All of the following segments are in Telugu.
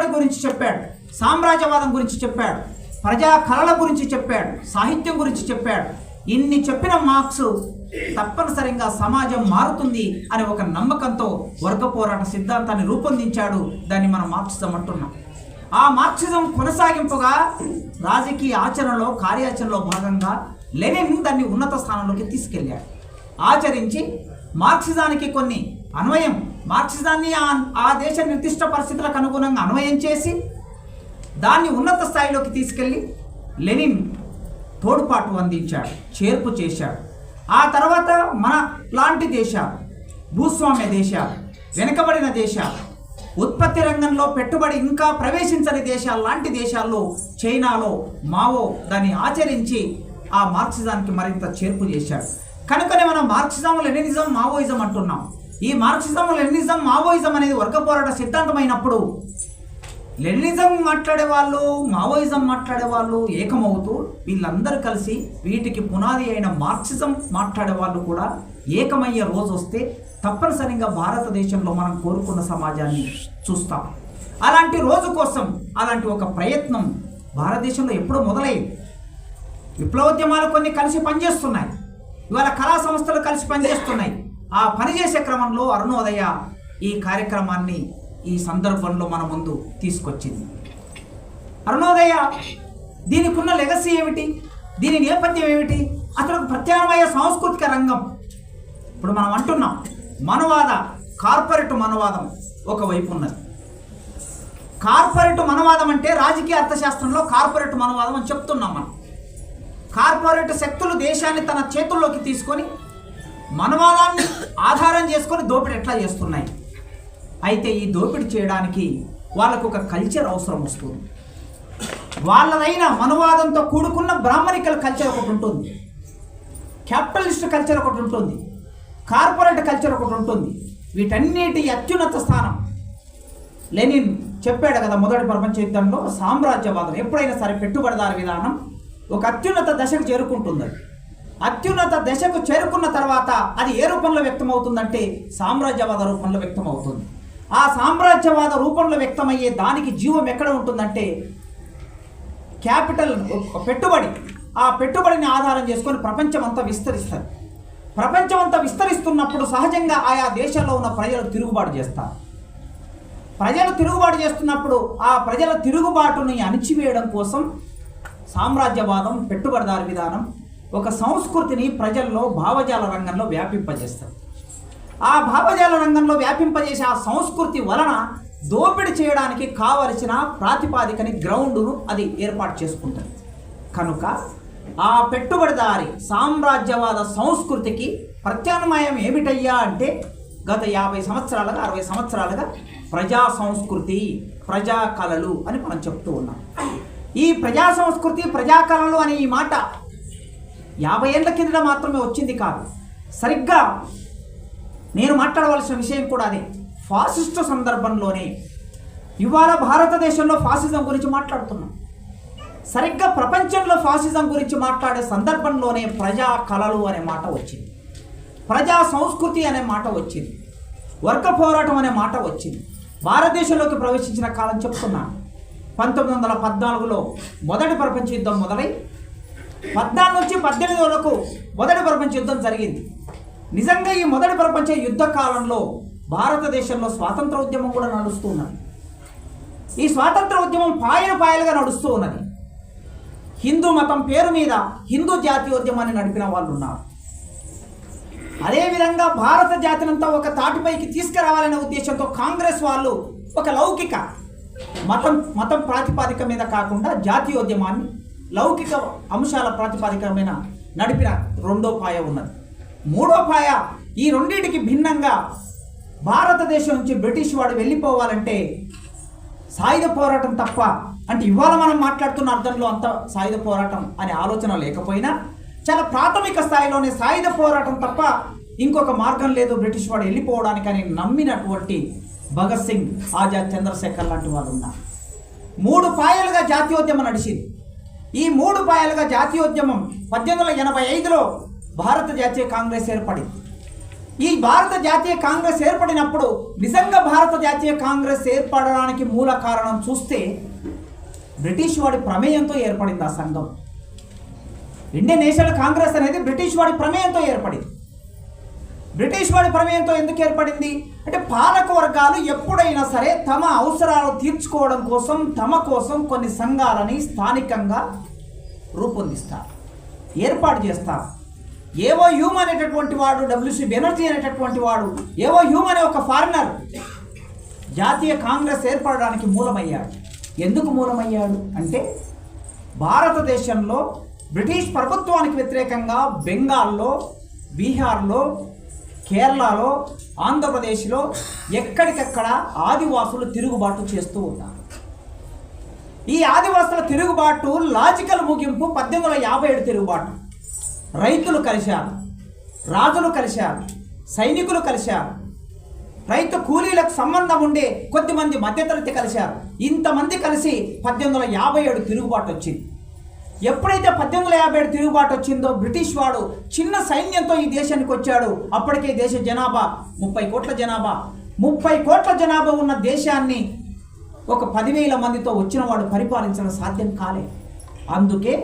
పెట్టుబడి గురించి చెప్పాడు సామ్రాజ్యవాదం గురించి చెప్పాడు ప్రజా కళల గురించి చెప్పాడు సాహిత్యం గురించి చెప్పాడు. ఇన్ని చెప్పిన మార్క్స్ తప్పనిసరిగా సమాజం మారుతుంది అనే ఒక నమ్మకంతో వర్గ పోరాట సిద్ధాంతాన్ని రూపొందించాడు. దాన్ని మనం మార్క్సిజం అంటున్నాం. ఆ మార్క్సిజం కొనసాగింపుగా రాజకీయ ఆచరణలో కార్యాచరణలో భాగంగా లెనిన్ దాన్ని ఉన్నత స్థానంలోకి తీసుకెళ్ళాడు. ఆచరించి మార్క్సిజానికి కొన్ని అన్వయం మార్క్సిజాన్ని ఆ ఆ దేశ నిర్దిష్ట పరిస్థితులకు అనుగుణంగా అన్వయం చేసి దాన్ని ఉన్నత స్థాయిలోకి తీసుకెళ్ళి లెనిన్ తోడ్పాటు అందించాడు చేర్పు చేశాడు. ఆ తర్వాత మన లాంటి దేశాలు భూస్వామ్య దేశాలు వెనుకబడిన దేశాలు ఉత్పత్తి రంగంలో పెట్టుబడి ఇంకా ప్రవేశించని దేశాలు లాంటి దేశాల్లో చైనాలో మావో దాన్ని ఆచరించి ఆ మార్క్సిజానికి మరింత చేర్పు చేశాడు. కనుకనే మనం మార్క్సిజం లెనినిజం మావోయిజం అంటున్నాం. ఈ మార్క్సిజం లెనినిజం మావోయిజం అనేది వర్గ పోరాట సిద్ధాంతమైనప్పుడు లెనినిజం మాట్లాడే వాళ్ళు మావోయిజం మాట్లాడే వాళ్ళు ఏకమవుతూ వీళ్ళందరూ కలిసి వీటికి పునాది అయిన మార్క్సిజం మాట్లాడే వాళ్ళు కూడా ఏకమయ్యే రోజు వస్తే తప్పనిసరిగా భారతదేశంలో మనం కోరుకున్న సమాజాన్ని చూస్తాం. అలాంటి రోజు కోసం అలాంటి ఒక ప్రయత్నం భారతదేశంలో ఎప్పుడో మొదలైంది విప్లవోద్యమాలు కొన్ని కలిసి పనిచేస్తున్నాయి. ఇవాళ కళా సంస్థలు కలిసి పనిచేస్తున్నాయి. ఆ పనిచేసే క్రమంలో అరుణోదయ ఈ కార్యక్రమాన్ని ఈ సందర్భంలో మన ముందు తీసుకొచ్చింది. అరుణోదయ దీనికి ఉన్న లెగసీ ఏమిటి? దీని నేపథ్యం ఏమిటి? అసలు ప్రత్యామ్నాయ సాంస్కృతిక రంగం. ఇప్పుడు మనం అంటున్నాం మనవాద కార్పొరేట్ మనవాదం ఒకవైపు ఉన్నది. కార్పొరేట్ మనవాదం అంటే రాజకీయ అర్థశాస్త్రంలో కార్పొరేట్ మనవాదం అని చెప్తున్నాం మనం. కార్పొరేట్ శక్తులు దేశాన్ని తన చేతుల్లోకి తీసుకొని మనవాదాన్ని ఆధారం చేసుకొని దోపిడీ ఎట్లా చేస్తున్నాయి? అయితే ఈ దోపిడీ చేయడానికి వాళ్ళకు ఒక కల్చర్ అవసరం వస్తుంది. వాళ్ళదైన మనవాదంతో కూడుకున్న బ్రాహ్మణికల్ కల్చర్ ఒకటి ఉంటుంది. క్యాపిటలిస్ట్ కల్చర్ ఒకటి ఉంటుంది. కార్పొరేట్ కల్చర్ ఒకటి ఉంటుంది. వీటన్నిటి అత్యున్నత స్థానం. లెనిన్ చెప్పాడు కదా మొదటి ప్రపంచ యుద్ధంలో సామ్రాజ్యవాదం ఎప్పుడైనా సరే పెట్టుబడిదారు విధానం ఒక అత్యున్నత దశకు చేరుకుంటుంది అత్యున్నత దశకు చేరుకున్న తర్వాత అది ఏ రూపంలో వ్యక్తమవుతుందంటే సామ్రాజ్యవాద రూపంలో వ్యక్తమవుతుంది. ఆ సామ్రాజ్యవాద రూపంలో వ్యక్తమయ్యే దానికి జీవం ఎక్కడ ఉంటుందంటే క్యాపిటల్ ఒక పెట్టుబడి. ఆ పెట్టుబడిని ఆధారం చేసుకొని ప్రపంచం అంతా విస్తరిస్తారు ప్రపంచం అంతా విస్తరిస్తున్నప్పుడు సహజంగా ఆయా దేశాల్లో ఉన్న ప్రజలు తిరుగుబాటు చేస్తారు. ప్రజలు తిరుగుబాటు చేస్తున్నప్పుడు ఆ ప్రజల తిరుగుబాటుని అణిచివేయడం కోసం సామ్రాజ్యవాదం పెట్టుబడిదారు విధానం ఒక సంస్కృతిని ప్రజల్లో భావజాల రంగంలో వ్యాపింపజేస్తారు. ఆ భావజాల రంగంలో వ్యాపింపజేసే ఆ సంస్కృతి వలన దోపిడీ చేయడానికి కావలసిన ప్రాతిపాదికని గ్రౌండును అది ఏర్పాటు చేసుకుంటుంది. కనుక ఆ పెట్టుబడిదారి సామ్రాజ్యవాద సంస్కృతికి ప్రత్యామ్నాయం ఏమిటయ్యా అంటే గత యాభై సంవత్సరాలుగా అరవై సంవత్సరాలుగా ప్రజా సంస్కృతి ప్రజా కళలు అని మనం చెప్తూ ఉన్నాం. ఈ ప్రజా సంస్కృతి ప్రజా కళలు అనే ఈ మాట యాభై ఏళ్ళ కిందట మాత్రమే వచ్చింది కాదు. సరిగ్గా నేను మాట్లాడవలసిన విషయం కూడా అదే. ఫాసిస్ట్ సందర్భంలోనే ఇవాళ భారతదేశంలో ఫాసిజం గురించి మాట్లాడుతున్నాం. సరిగ్గా ప్రపంచంలో ఫాసిజం గురించి మాట్లాడే సందర్భంలోనే ప్రజా కళలు అనే మాట వచ్చింది. ప్రజా సంస్కృతి అనే మాట వచ్చింది. వర్గ పోరాటం అనే మాట వచ్చింది. భారతదేశంలోకి ప్రవేశించిన కాలం చెప్తున్నాను పంతొమ్మిది వందల పద్నాలుగులో మొదటి ప్రపంచ యుద్ధం మొదలై పద్నాలుగు నుంచి పద్దెనిమిది వరకు మొదటి ప్రపంచ యుద్ధం జరిగింది. నిజంగా ఈ మొదటి ప్రపంచ యుద్ధ కాలంలో భారతదేశంలో స్వాతంత్ర ఉద్యమం కూడా నడుస్తూ ఉన్నది. ఈ స్వాతంత్ర ఉద్యమం పాయలు పాయలుగా నడుస్తూ ఉన్నది. హిందూ మతం పేరు మీద హిందూ జాతీయోద్యమాన్ని నడిపిన వాళ్ళు ఉన్నారు. అదేవిధంగా భారత జాతినంతా ఒక తాటిపైకి తీసుకురావాలనే ఉద్దేశంతో కాంగ్రెస్ వాళ్ళు ఒక లౌకిక మతం మతం ప్రాతిపాదిక మీద కాకుండా జాతీయోద్యమాన్ని లౌకిక అంశాల ప్రాతిపదికమైన నడిపిన రెండో పాయ ఉన్నది. మూడో పాయ ఈ రెండింటికి భిన్నంగా భారతదేశం నుంచి బ్రిటిష్ వాడు వెళ్ళిపోవాలంటే సాయుధ పోరాటం తప్ప అంటే ఇవాళ మనం మాట్లాడుతున్న అర్థంలో అంత సాయుధ పోరాటం అనే ఆలోచన లేకపోయినా చాలా ప్రాథమిక స్థాయిలోనే సాయుధ పోరాటం తప్ప ఇంకొక మార్గం లేదు బ్రిటిష్ వాడు వెళ్ళిపోవడానికి అని నమ్మినటువంటి భగత్ సింగ్ ఆజాద్ చంద్రశేఖర్ లాంటి వాళ్ళు ఉన్నారు. మూడు పాయలుగా జాతీయోద్యమం నడిచింది. ఈ మూడు పాయలుగా జాతీయోద్యమం పద్దెనిమిది వందల ఎనభై ఐదులో భారత జాతీయ కాంగ్రెస్ ఏర్పడింది. ఈ భారత జాతీయ కాంగ్రెస్ ఏర్పడినప్పుడు నిజంగా భారత జాతీయ కాంగ్రెస్ ఏర్పడడానికి మూల కారణం చూస్తే బ్రిటిష్ వాడి ప్రమేయంతో ఏర్పడింది ఆ సంఘం. ఇండియన్ నేషనల్ కాంగ్రెస్ అనేది బ్రిటిష్ వాడి ప్రమేయంతో ఏర్పడింది. బ్రిటిష్ వాడి ప్రమేయంతో ఎందుకు ఏర్పడింది? అంటే పాలక వర్గాలు ఎప్పుడైనా సరే తమ అవసరాలు తీర్చుకోవడం కోసం తమ కోసం కొన్ని సంఘాలని స్థానికంగా రూపొందిస్తారు ఏర్పాటు చేస్తారు. ఏవో హ్యూమ్ అనేటటువంటి వాడు డబ్ల్యూసి బెనర్జీ అనేటటువంటి వాడు ఏవో హ్యూమ్ అనే ఒక ఫారినర్ జాతీయ కాంగ్రెస్ ఏర్పడడానికి మూలమయ్యాడు. ఎందుకు మూలమయ్యాడు? అంటే భారతదేశంలో బ్రిటిష్ ప్రభుత్వానికి వ్యతిరేకంగా బెంగాల్లో బీహార్లో కేరళలో ఆంధ్రప్రదేశ్లో ఎక్కడికక్కడ ఆదివాసులు తిరుగుబాటు చేస్తూ ఉన్నారు. ఈ ఆదివాసుల తిరుగుబాటు లాజికల్ ముగింపు పద్దెనిమిది వందల యాభై ఏడు తిరుగుబాటు. రైతులు కలిశారు రాజులు కలిశారు సైనికులు కలిశారు. రైతు కూలీలకు సంబంధం ఉండే కొద్దిమంది మధ్యతరగతి కలిశారు. ఇంతమంది కలిసి పద్దెనిమిది వందల యాభై ఏడు తిరుగుబాటు వచ్చింది. ఎప్పుడైతే పద్దెనిమిది వందల యాభై ఏడు తిరుగుబాటు వచ్చిందో బ్రిటిష్ వాడు చిన్న సైన్యంతో ఈ దేశానికి వచ్చాడు. అప్పటికే దేశ జనాభా ముప్పై కోట్ల జనాభా. ముప్పై కోట్ల జనాభా ఉన్న దేశాన్ని ఒక పదివేల మందితో వచ్చిన వాడు పరిపాలించడం సాధ్యం కాలే. అందుకే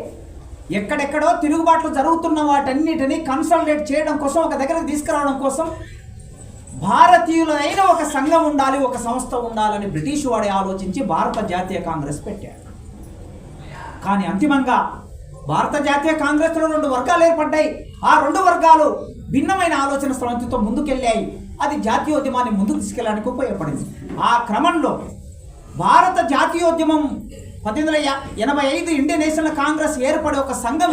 ఎక్కడెక్కడో తిరుగుబాట్లు జరుగుతున్న వాటన్నిటిని కన్సల్టేట్ చేయడం కోసం ఒక దగ్గరకు తీసుకురావడం కోసం భారతీయులైన ఒక సంఘం ఉండాలి ఒక సంస్థ ఉండాలని బ్రిటిష్ వాడే ఆలోచించి భారత జాతీయ కాంగ్రెస్ పెట్టాడు. కానీ అంతిమంగా భారత జాతీయ కాంగ్రెస్లో రెండు వర్గాలు ఏర్పడ్డాయి. ఆ రెండు వర్గాలు భిన్నమైన ఆలోచన స్రవంతితో ముందుకెళ్ళాయి. అది జాతీయోద్యమాన్ని ముందుకు తీసుకెళ్ళడానికి ఉపయోగపడింది. ఆ క్రమంలో భారత జాతీయోద్యమం పద్దెనిమిది వందల ఎనభై ఐదు ఇండియన్ నేషనల్ కాంగ్రెస్ ఏర్పడే ఒక సంఘం